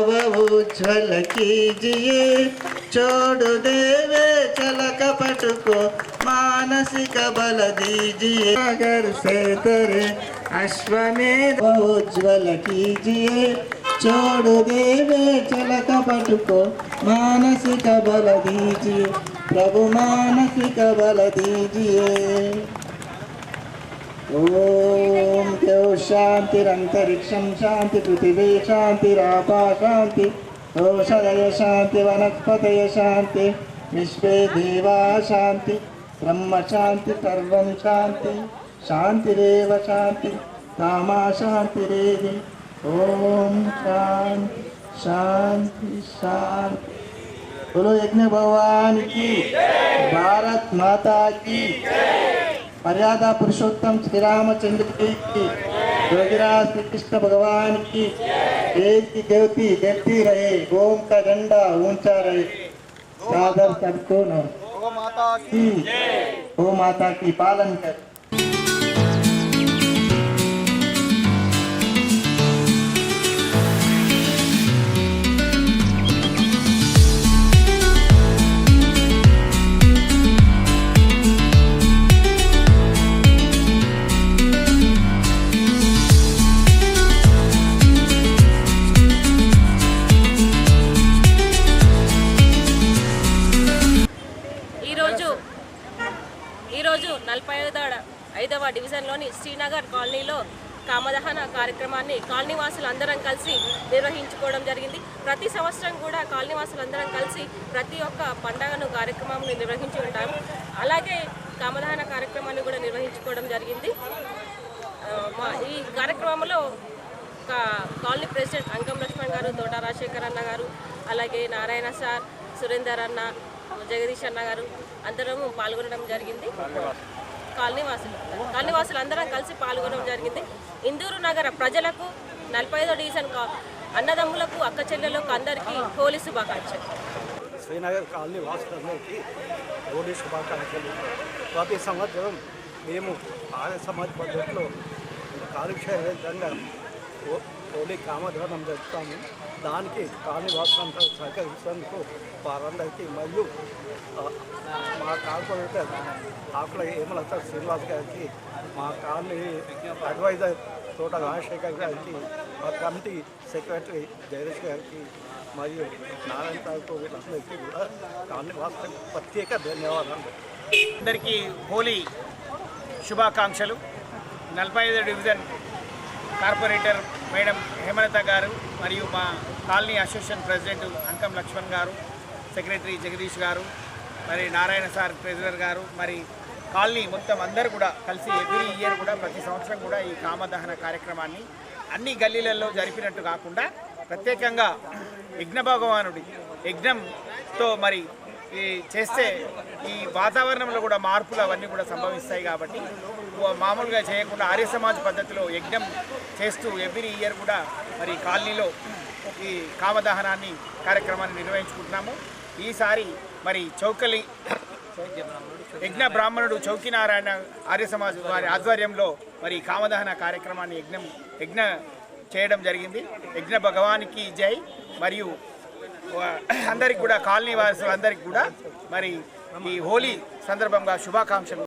भाव कीजिए। छोड़ देवे चल कपट को मानसिक बल दीजिए। अगर से तेरे अश्वमेध उज्ज्वल कीजिए। छोड़ देवे चल कपट को मानसिक बल दीजिए। प्रभु मानसिक बल दीजिए। ओम देव शांतिरंतरिक्षम शांति पृथ्वी शांतिरापा शांति ओषधय शांति वनस्पतय शांति विश्वे देवा शांति, ब्रह्म शांति, सर्व शांति, शांतिरव शांति, कामा शांतिरेवि ओम शांति शांति शांति। बोलो यज्ञ भगवान की, भारत माता की। मर्यादा पुरुषोत्तम श्री रामचंद्र जी की योगिराज श्री कृष्ण भगवान की देव की देवती देवती रहे ओम का झंडा ऊंचा रहे सादर सबको नमः की गो माता की पालन कर సంవత్సరం కూడా కాలనీ అందరం కలిసి ప్రతి ఒక్క పండగను కార్యక్రమాన్ని నిర్వహించి ఉంటాము. అలాగే కామదహన కార్యక్రమాన్ని కూడా నిర్వహించుకోవడం జరిగింది. మా ఈ కార్యక్రమంలో కా- కాలనీ ప్రెసిడెంట్ అంకం లక్ష్మణ్ గారు తోట రాజశేఖర్ అన్న గారు అలాగే నారాయణ సార్ సురేందర్ అన్న జగదీష్ అన్న గారు అందరము పాల్గొనడం జరిగింది. కాలనీ వాసులు కాలనీ వాసులు అందరం కలిసి పాల్గొనడం జరిగింది. ఇందూరు నగర ప్రజలకు నలభై ఐదో డివిజన్ అన్నదమ్ములకు అక్క చెల్లెలకు అందరికీ హోలీ శుభాకాంక్షలు. శ్రీనగర్ కాలనీ వాసులందరికీ హోలీ శుభాకాంక్షలు. ప్రతి సంవత్సరం మేము ఆర్య సమాజ్ పద్ధతిలో కాలుష్య విధంగా హోలీ కామధనం జరుపుతాము దానికి కాలనీ వాసులంతా సహకరించినందుకు వారందరికీ మరియు మా కార్పొరేటర్ ఆకుల హేమలత శ్రీనివాస్ గారికి మా కాలనీ అడ్వైజర్ తోట రాజశేఖర్ గారికి మా కమిటీ సెక్రటరీ జగదీష్ గారికి మరియు నారాయణ వీళ్ళందరికీ కూడా కాలనీ వాసులకు ప్రత్యేక ధన్యవాదాలు. అందరికీ హోలీ శుభాకాంక్షలు. నలభై ఐదు division corporator madam Hemalatha garu మరియు మా colony association president Ankam Lakshman garu secretary Jagadish గారు మరి నారాయణ సార్ ట్రెజరర్ గారు మరి కాలనీ మొత్తం అందరూ కూడా కలిసి ఎవ్రీ ఇయర్ కూడా ప్రతి సంవత్సరం కూడా ఈ కామదహన కార్యక్రమాన్ని అన్ని గల్లీలలో జరిపినట్టు కాకుండా ప్రత్యేకంగా యజ్ఞ భగవానుడి యజ్ఞంతో మరి ఈ చేస్తే ఈ వాతావరణంలో కూడా మార్పులు అవన్నీ కూడా సంభవిస్తాయి కాబట్టి మామూలుగా చేయకుండా ఆర్య సమాజ్ పద్ధతిలో యజ్ఞం చేస్తూ ఎవ్రీ ఇయర్ కూడా మరి కాలనీలో ఈ కామదహనాన్ని కార్యక్రమాన్ని నిర్వహించుకుంటున్నాము. ఈసారి మరి చౌకలి యజ్ఞ బ్రాహ్మణుడు చౌకినారాయణ ఆర్య సమాజ్ వారి ఆధ్వర్యంలో మరి కామదహన కార్యక్రమాన్ని యజ్ఞం యజ్ఞ చేయడం జరిగింది. యజ్ఞ భగవానికి జై. మరియు అందరికి కూడా కాలనీ వాసులందరికీ కూడా మరి ఈ హోలీ సందర్భంగా శుభాకాంక్షలు.